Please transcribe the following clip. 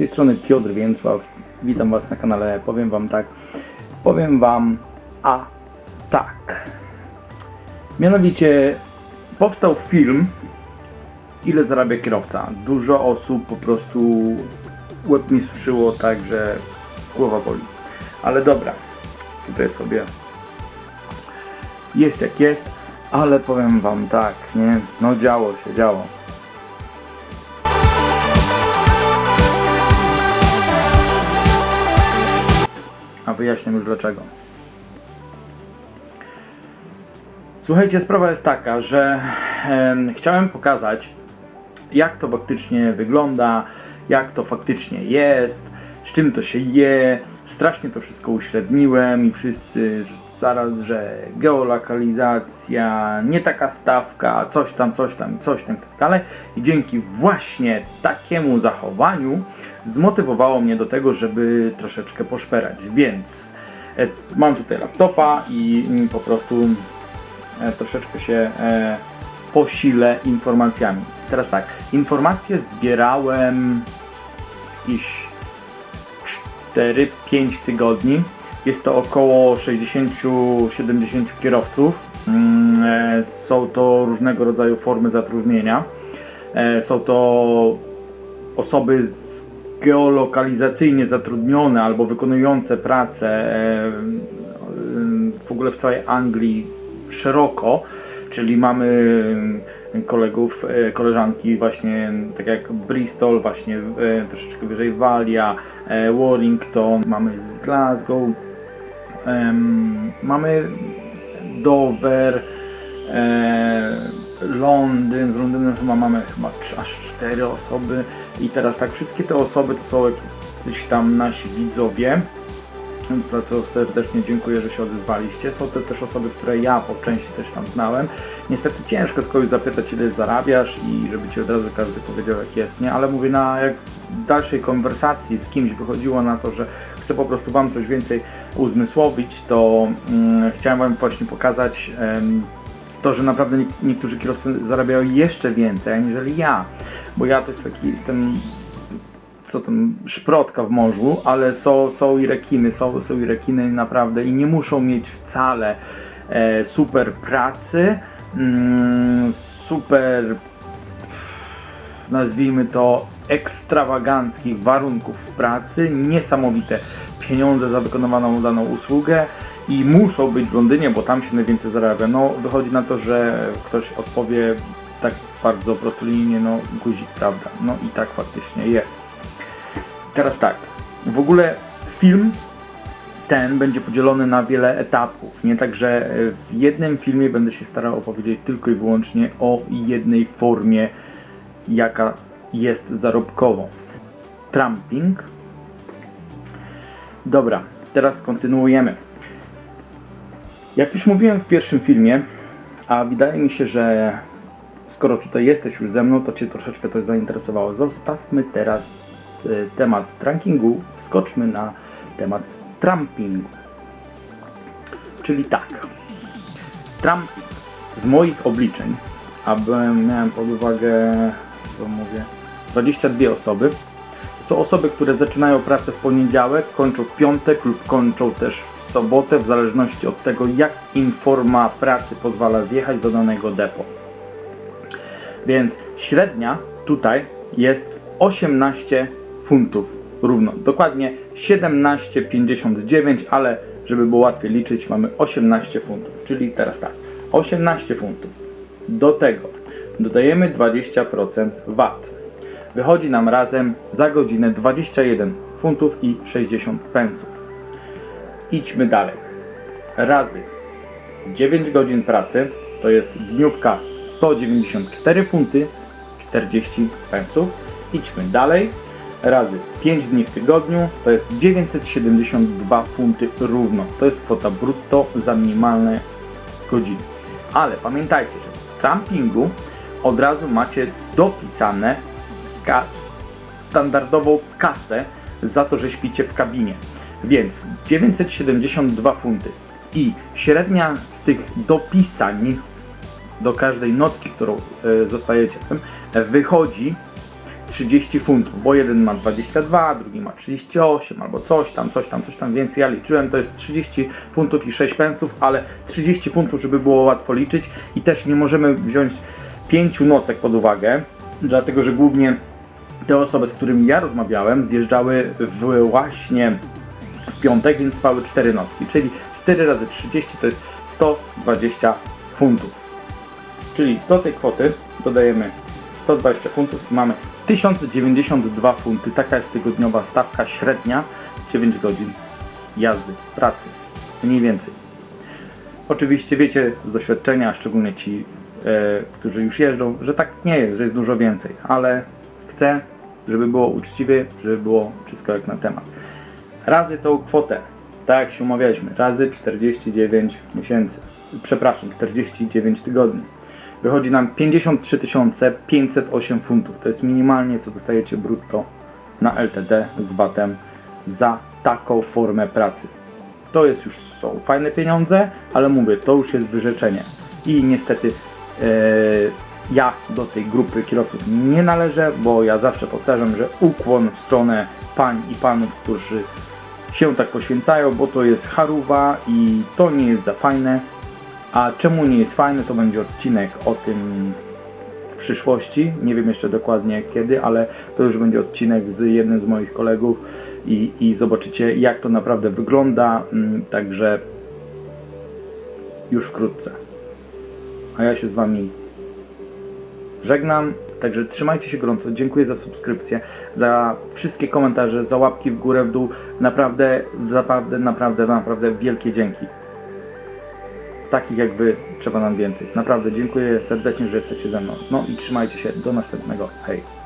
tej strony Piotr Więcław. Witam Was na kanale Powiem Wam tak. Powiem Wam a tak. Mianowicie powstał film Ile zarabia kierowca. Dużo osób po prostu łeb mi suszyło tak, że głowa boli. Ale dobra, tutaj sobie jest jak jest, ale powiem Wam tak, nie? No działo się, działo. Wyjaśniam już dlaczego. Słuchajcie, sprawa jest taka, że em, chciałem pokazać, jak to faktycznie wygląda, jak to faktycznie jest, z czym to się je. Strasznie to wszystko uśredniłem i wszyscy zaraz, że geolokalizacja, nie taka stawka, coś tam, coś tam, coś tam tak dalej. I dzięki właśnie takiemu zachowaniu zmotywowało mnie do tego, żeby troszeczkę poszperać. Więc e, mam tutaj laptopa i po prostu e, troszeczkę się e, posilę informacjami. Teraz tak, informacje zbierałem jakieś 4-5 tygodni. Jest to około 60-70 kierowców. Mm, e, Są to różnego rodzaju formy zatrudnienia. E, Są to osoby geolokalizacyjnie zatrudnione albo wykonujące pracę e, w ogóle w całej Anglii szeroko, czyli mamy kolegów, e, koleżanki właśnie tak jak Bristol, właśnie troszeczkę wyżej Walia, Warrington, mamy z Glasgow, mamy Dover, e, Londyn, z Londynem chyba mamy chyba aż cztery osoby. I teraz tak, wszystkie te osoby to są jacyś tam nasi widzowie, więc za to serdecznie dziękuję, że się odezwaliście. Są to też osoby, które ja po części też tam znałem. Niestety ciężko z kogoś zapytać, ile zarabiasz i żeby ci od razu każdy powiedział, jak jest, nie? Ale mówię, na jak dalszej konwersacji z kimś wychodziło na to, że chcę po prostu Wam coś więcej uzmysłowić, to mm, chciałem Wam właśnie pokazać to, że naprawdę nie, niektórzy kierowcy zarabiają jeszcze więcej, aniżeli ja. Bo ja to jest taki, jestem co tam, szprotka w morzu, ale są, są i rekiny, są, są i rekiny naprawdę i nie muszą mieć wcale e, super pracy, mm, super nazwijmy to ekstrawaganckich warunków pracy, niesamowite pieniądze za wykonywaną daną usługę i muszą być w Londynie, bo tam się najwięcej zarabia. No wychodzi na to, że ktoś odpowie tak bardzo prostolinijnie, no guzik, prawda? No i tak faktycznie jest. Teraz tak, w ogóle film ten będzie podzielony na wiele etapów, nie? Także e, w jednym filmie będę się starał opowiedzieć tylko i wyłącznie o jednej formie, jaka jest zarobkową. Tramping. Dobra, teraz kontynuujemy. Jak już mówiłem w pierwszym filmie, a wydaje mi się, że skoro tutaj jesteś już ze mną, to Cię troszeczkę to zainteresowało. Zostawmy teraz temat rankingu, wskoczmy na temat trampingu. Czyli tak, tramping z moich obliczeń, a miałem pod uwagę, co mówię, 22 osoby. Są osoby, które zaczynają pracę w poniedziałek, kończą w piątek lub kończą też w sobotę, w zależności od tego, jak im forma pracy pozwala zjechać do danego depo. Więc średnia tutaj jest 18 funtów równo. Dokładnie 17,59, ale żeby było łatwiej liczyć, mamy 18 funtów. Czyli teraz tak, 18 funtów. Do tego dodajemy 20% VAT. Wychodzi nam razem za godzinę 21 funtów i 60 pensów. Idźmy dalej. Razy 9 godzin pracy to jest dniówka 194 funty 40 pensów. Idźmy dalej. Razy 5 dni w tygodniu to jest 972 funty równo. To jest kwota brutto za minimalne godziny. Ale pamiętajcie, że w trampingu od razu macie dopisane ka- standardową kasę za to, że śpicie w kabinie. Więc 972 funty i średnia z tych dopisań do każdej nocki, którą e, zostajecie wychodzi 30 funtów, bo jeden ma 22, drugi ma 38 albo coś tam, coś tam, coś tam, więc ja liczyłem, to jest 30 funtów i 6 pensów, ale 30 funtów, żeby było łatwo liczyć i też nie możemy wziąć pięciu nocek pod uwagę, dlatego że głównie te osoby, z którymi ja rozmawiałem, zjeżdżały w właśnie w piątek, więc spały 4 nocki, czyli 4 razy 30 to jest 120 funtów. Czyli do tej kwoty dodajemy 120 funtów mamy 1092 funty. Taka jest tygodniowa stawka średnia 9 godzin jazdy, pracy. Mniej więcej. Oczywiście wiecie z doświadczenia, szczególnie ci, e, którzy już jeżdżą, że tak nie jest, że jest dużo więcej, ale chcę, żeby było uczciwie, żeby było wszystko jak na temat. Razy tą kwotę, tak jak się umawialiśmy, razy 49 miesięcy, przepraszam, 49 tygodni. Wychodzi nam 53 508 funtów. To jest minimalnie, co dostajecie brutto na LTD z VAT-em za taką formę pracy. To jest już są fajne pieniądze, ale mówię, to już jest wyrzeczenie. I niestety e, ja do tej grupy kierowców nie należę, bo ja zawsze powtarzam, że ukłon w stronę pań i panów, którzy się tak poświęcają, bo to jest charuwa i to nie jest za fajne. A czemu nie jest fajne, to będzie odcinek o tym w przyszłości. Nie wiem jeszcze dokładnie kiedy, ale to już będzie odcinek z jednym z moich kolegów i, i zobaczycie jak to naprawdę wygląda. Mm, Także już wkrótce. A ja się z Wami żegnam. Także trzymajcie się gorąco. Dziękuję za subskrypcję, za wszystkie komentarze, za łapki w górę, w dół. Naprawdę, naprawdę, naprawdę, naprawdę wielkie dzięki. Takich jak Wy trzeba nam więcej. Naprawdę dziękuję serdecznie, że jesteście ze mną. No i trzymajcie się. Do następnego. Hej.